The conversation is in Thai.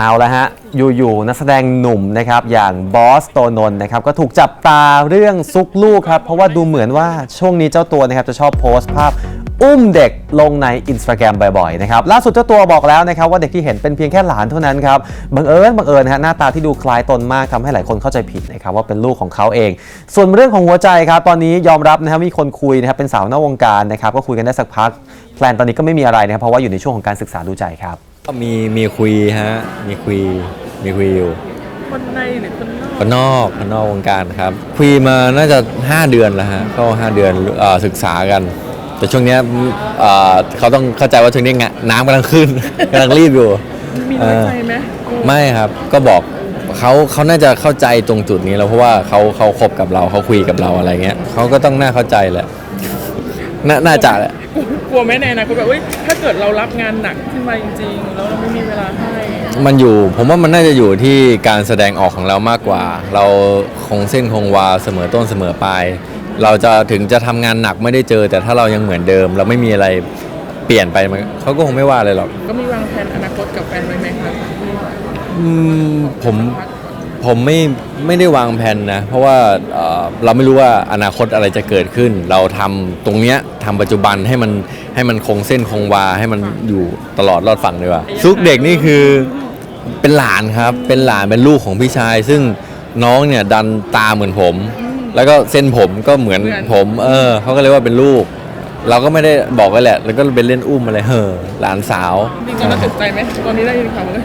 เอาละฮะ อยู่ๆนักแสดงหนุ่มนะครับ อย่างบอสโตนนท์นะครับ ก็ถูกจับตาเรื่องซุกลูกครับ เพราะว่าดูเหมือนว่าช่วงนี้เจ้าตัวนะครับ จะชอบโพสต์ภาพ อุ้มเด็กลงใน Instagram บ่อยๆนะครับ ล่าสุดเจ้าตัวบอกแล้วนะครับ ว่าเด็กที่เห็นเป็นเพียงแค่หลานเท่านั้นครับ บังเอิญบังเอิญนะฮะหน้าตาที่ดูคล้ายตนมากทำให้หลายคนเข้าใจผิดนะครับว่าเป็นลูกของเขาเอง ส่วนเรื่องของหัวใจครับตอนนี้ยอมรับนะครับมีคนคุยนะครับเป็นสาวนอกวงการนะครับก็คุยกันได้สักพักแพลนตอนนี้ก็ไม่มีอะไรนะครับเพราะว่าอยู่ในช่วงของการศึกษาดูใจครับ ก็มีมีคุยฮะ มีคุยมีคุยอยู่ คนในหรือคนนอกคนนอกคนนอกวงการครับ คุยมาน่าจะ 5 เดือนแล้วฮะก็5เดือนเอ่อศึกษากัน แต่ช่วงเนี้ยเอ่อเขาต้องเข้าใจว่าช่วงนี้งะน้ำกำลังขึ้น กำลังรีบอยู่ มีน้อยใจไหมโอ้ไม่ครับก็บอกเขาเขาน่าจะเข้าใจตรงจุดนี้แล้วเพราะว่าเขาเขาคบกับเราเขาคุยกับเราอะไรเงี้ยเขาก็ต้องน่าเข้าใจแหละน่าน่าจะแหละ กลัวกลัวไหมในอนาคตแบบเว้ยถ้าเกิดเรารับงานหนักขึ้นมาจริงๆแล้วเราไม่มีเวลาให้มันอยู่ ผมว่ามันน่าจะอยู่ที่การแสดงออกของเรามากกว่า เราคงเส้นคงวาเสมอต้นเสมอปลายเราจะถึงจะทำงานหนักไม่ได้เจอ แต่ถ้าเรายังเหมือนเดิม เราไม่มีอะไรเปลี่ยนไปมันเขาก็คงไม่ว่าอะไรหรอกก็มีวางแผนอนาคตกับแฟนไว้ไหมคะอืมผม ผมไม่ไม่ได้วางแผนนะ เพราะว่าเอ่อเราไม่รู้ว่าอนาคตอะไรจะเกิดขึ้น เราทำตรงเนี้ยทำปัจจุบันให้มันให้มันคงเส้นคงวาให้มันอยู่ตลอดรอดฝั่งดีกว่าซุกเด็กนี่คือเป็นหลานครับ เป็นหลานเป็นลูกของพี่ชาย ซึ่งน้องเนี่ยดันตาเหมือนผม แล้วก็เส้นผมก็เหมือนผม เออเขาก็เลยว่าเป็นลูก เราก็ไม่ได้บอกกันแหละ แล้วก็เป็นเล่นอุ้มอะไรเฮ้อหลานสาว จริงๆเราติดใจไหมตอนนี้ได้ยินข่าวเลย